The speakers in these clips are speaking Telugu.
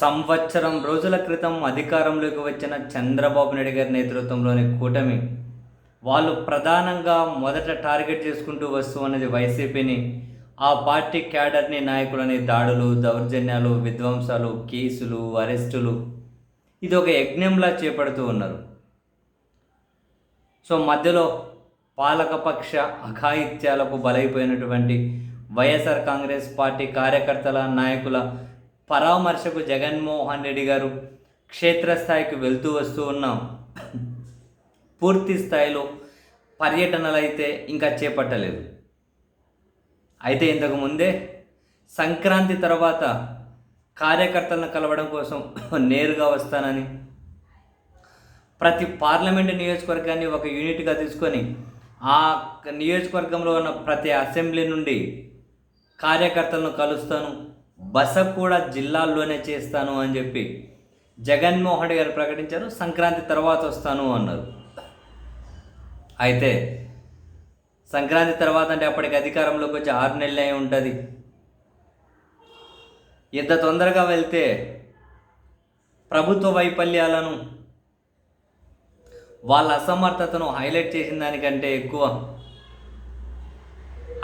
సంవత్సరం రోజుల క్రితం అధికారంలోకి వచ్చిన చంద్రబాబు నాయుడు గారి నేతృత్వంలోని కూటమి వాళ్ళు ప్రధానంగా మొదట టార్గెట్ చేసుకుంటూ వస్తూ అనేది వైసీపీని. ఆ పార్టీ క్యాడర్ని నాయకులని దాడులు దౌర్జన్యాలు విధ్వంసాలు కేసులు అరెస్టులు ఇది ఒక యజ్ఞంలా చేపడుతూ ఉన్నారు. సో మధ్యలో పాలకపక్ష అఘాయిత్యాలకు బలైపోయినటువంటి వైఎస్ఆర్ కాంగ్రెస్ పార్టీ కార్యకర్తల నాయకుల పరామర్శకు జగన్మోహన్ రెడ్డి గారు క్షేత్రస్థాయికి వెళ్తూ వస్తూ ఉన్నాం. పూర్తి స్థాయిలో పర్యటనలు అయితే ఇంకా చేపట్టలేదు. అయితే ఇంతకు ముందే సంక్రాంతి తర్వాత కార్యకర్తలను కలవడం కోసం నేరుగా వస్తానని ప్రతి పార్లమెంటు నియోజకవర్గాన్ని ఒక యూనిట్గా తీసుకొని ఆ నియోజకవర్గంలో ఉన్న ప్రతి అసెంబ్లీ నుండి కార్యకర్తలను కలుస్తాను. బస కూడా జిల్లాల్లోనే చేస్తాను అని చెప్పి జగన్మోహన్ రెడ్డి గారు ప్రకటించారు. సంక్రాంతి తర్వాత వస్తాను అన్నారు. అయితే సంక్రాంతి తర్వాత అంటే అప్పటికి అధికారంలోకి వచ్చి ఆరు నెలలు అయి ఉంటుంది. ఇంత తొందరగా వెళ్తే ప్రభుత్వ వైఫల్యాలను వాళ్ళ అసమర్థతను హైలైట్ చేసిన దానికంటే ఎక్కువ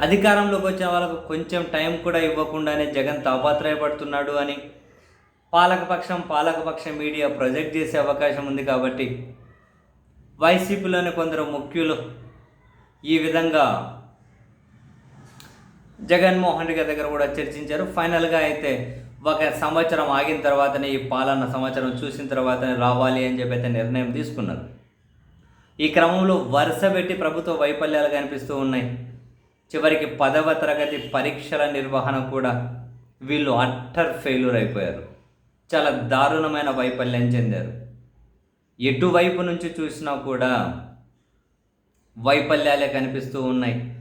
అధికారంలోకి వచ్చిన వాళ్ళకు కొంచెం టైం కూడా ఇవ్వకుండానే జగన్ తాపాత్రయపడుతున్నాడు అని పాలకపక్షం పాలకపక్ష మీడియా ప్రొజెక్ట్ చేసే అవకాశం ఉంది కాబట్టి వైసీపీలోని కొందరు ముఖ్యులు ఈ విధంగా జగన్మోహన్ రెడ్డి గారి దగ్గర కూడా చర్చించారు. ఫైనల్గా అయితే ఒక సంవత్సరం ఆగిన తర్వాతనే ఈ పాలన సంవత్సరం చూసిన తర్వాతనే రావాలి అని చెప్పి అయితే నిర్ణయం తీసుకున్నారు. ఈ క్రమంలో వరుస పెట్టి ప్రభుత్వ వైఫల్యాలు కనిపిస్తూ ఉన్నాయి. చివరికి పదవ తరగతి పరీక్షల నిర్వహణ కూడా వీళ్ళు అట్టర్ ఫెయిల్యూర్ అయిపోయారు. చాలా దారుణమైన వైఫల్యం చెందారు. ఎటువైపు నుంచి చూసినా కూడా వైఫల్యాలే కనిపిస్తూ ఉన్నాయి.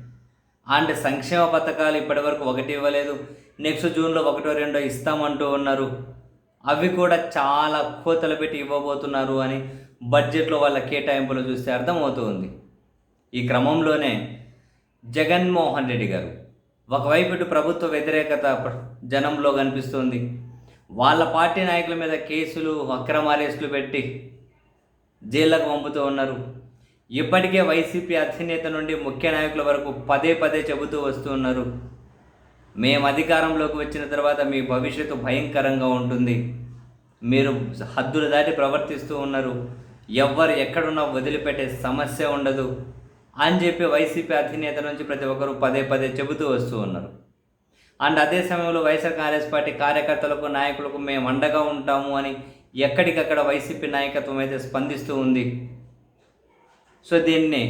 అండ్ సంక్షేమ పథకాలు ఇప్పటివరకు ఒకటి ఇవ్వలేదు. నెక్స్ట్ జూన్లో ఒకటో రెండో ఇస్తామంటూ ఉన్నారు. అవి కూడా చాలా కోతలు పెట్టి ఇవ్వబోతున్నారు అని బడ్జెట్లో వాళ్ళ కేటాయింపులు చూస్తే అర్థమవుతుంది ఈ క్రమంలోనే జగన్మోహన్ రెడ్డి గారు. ఒకవైపు ఇటు ప్రభుత్వ వ్యతిరేకత జనంలో కనిపిస్తుంది. వాళ్ళ పార్టీ నాయకుల మీద కేసులు అక్రమాలేసులు పెట్టి జైళ్ళకు పంపుతూ ఉన్నారు. ఇప్పటికే వైసీపీ అధినేత నుండి ముఖ్య నాయకుల వరకు పదే పదే చెబుతూ వస్తూ ఉన్నారు. మేము అధికారంలోకి వచ్చిన తర్వాత మీ భవిష్యత్తు భయంకరంగా ఉంటుంది. మీరు హద్దులు దాటి ప్రవర్తిస్తూ ఉన్నారు. ఎవ్వరు ఎక్కడున్నా వదిలిపెట్టే సమస్య ఉండదు. అని చెప్పి వైసీపీ అధినేత నుంచి ప్రతి ఒక్కరూ పదే పదే చెబుతూ వస్తూ ఉన్నారు. అండ్ అదే సమయంలో వైఎస్ఆర్ కాంగ్రెస్ పార్టీ కార్యకర్తలకు నాయకులకు మేము అండగా ఉంటాము అని ఎక్కడికక్కడ వైసీపీ నాయకత్వం అయితే స్పందిస్తూ ఉంది. సో దీన్ని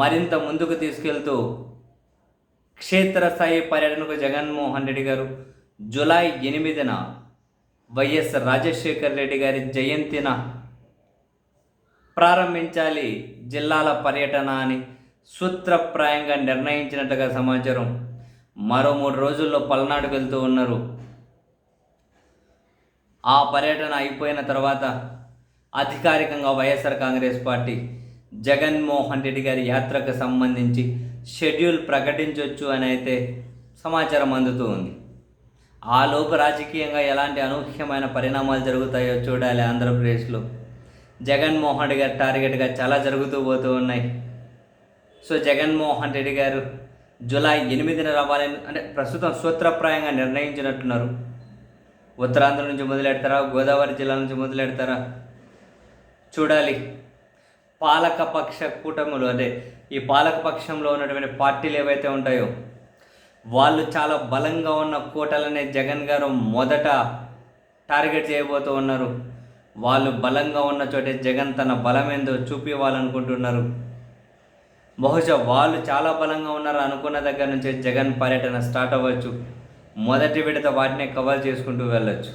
మరింత ముందుకు తీసుకెళ్తూ క్షేత్రస్థాయి పర్యటనకు జగన్మోహన్ రెడ్డి గారు జూలై ఎనిమిదిన వైఎస్ రాజశేఖర్ రెడ్డి గారి జయంతిన ప్రారంభించాలి జిల్లాల పర్యటన అని సూత్రప్రాయంగా నిర్ణయించినట్టుగా సమాచారం. మరో మూడు రోజుల్లో పల్నాడు వెళ్తూ ఉన్నారు. ఆ పర్యటన అయిపోయిన తర్వాత అధికారికంగా YSR Congress party Jaganmohan Reddy గారి యాత్రకు సంబంధించి షెడ్యూల్ ప్రకటించవచ్చు అని అయితే సమాచారం అందుతూ ఉంది. ఆ రాజకీయంగా ఎలాంటి అనూహ్యమైన పరిణామాలు జరుగుతాయో చూడాలి ఆంధ్రప్రదేశ్లో. జగన్మోహన్ రెడ్డి గారి టార్గెట్గా చాలా జరుగుతూ పోతూ ఉన్నాయి. సో జగన్మోహన్ రెడ్డి గారు జూలై ఎనిమిదిన రావాలని అంటే ప్రస్తుతం సూత్రప్రాయంగా నిర్ణయించినట్టున్నారు. ఉత్తరాంధ్ర నుంచి మొదలెడతారా? గోదావరి జిల్లా నుంచి మొదలెడతారా? చూడాలి. పాలకపక్ష కూటములు అదే ఈ పాలకపక్షంలో ఉన్నటువంటి పార్టీలు ఏవైతే ఉంటాయో వాళ్ళు చాలా బలంగా ఉన్న కోటలనే జగన్ గారు మొదట టార్గెట్ చేయబోతూ ఉన్నారు. వాళ్ళు బలంగా ఉన్న చోటే జగన్ తన బలమేందో చూపివ్వాలనుకుంటున్నారు. బహుశా వాళ్ళు చాలా బలంగా ఉన్నారు అనుకున్న దగ్గర నుంచి జగన్ పర్యటన స్టార్ట్ అవ్వచ్చు. మొదటి విడత వాటినే కవర్ చేసుకుంటూ వెళ్ళొచ్చు.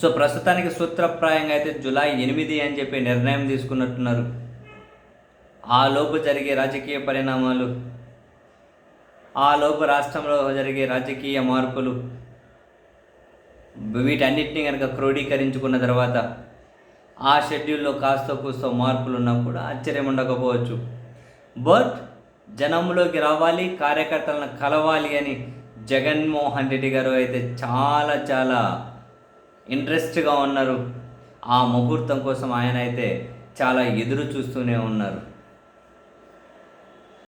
సో ప్రస్తుతానికి సూత్రప్రాయంగా అయితే జులై ఎనిమిది అని చెప్పి నిర్ణయం తీసుకున్నట్టున్నారు. ఆ లోపు జరిగే రాజకీయ పరిణామాలు ఆ లోపు రాష్ట్రంలో జరిగే రాజకీయ మార్పులు వీటన్నిటిని కనుక క్రోడీకరించుకున్న తర్వాత ఆ షెడ్యూల్లో కాస్త కూస్తో మార్పులు ఉన్నా కూడా ఆశ్చర్యం ఉండకపోవచ్చు. బట్ జనంలోకి రావాలి కార్యకర్తలను కలవాలి అని జగన్మోహన్ రెడ్డి గారు అయితే చాలా చాలా ఇంట్రెస్ట్గా ఉన్నారు. ఆ ముహూర్తం కోసం ఆయన అయితే చాలా ఎదురు చూస్తూనే ఉన్నారు.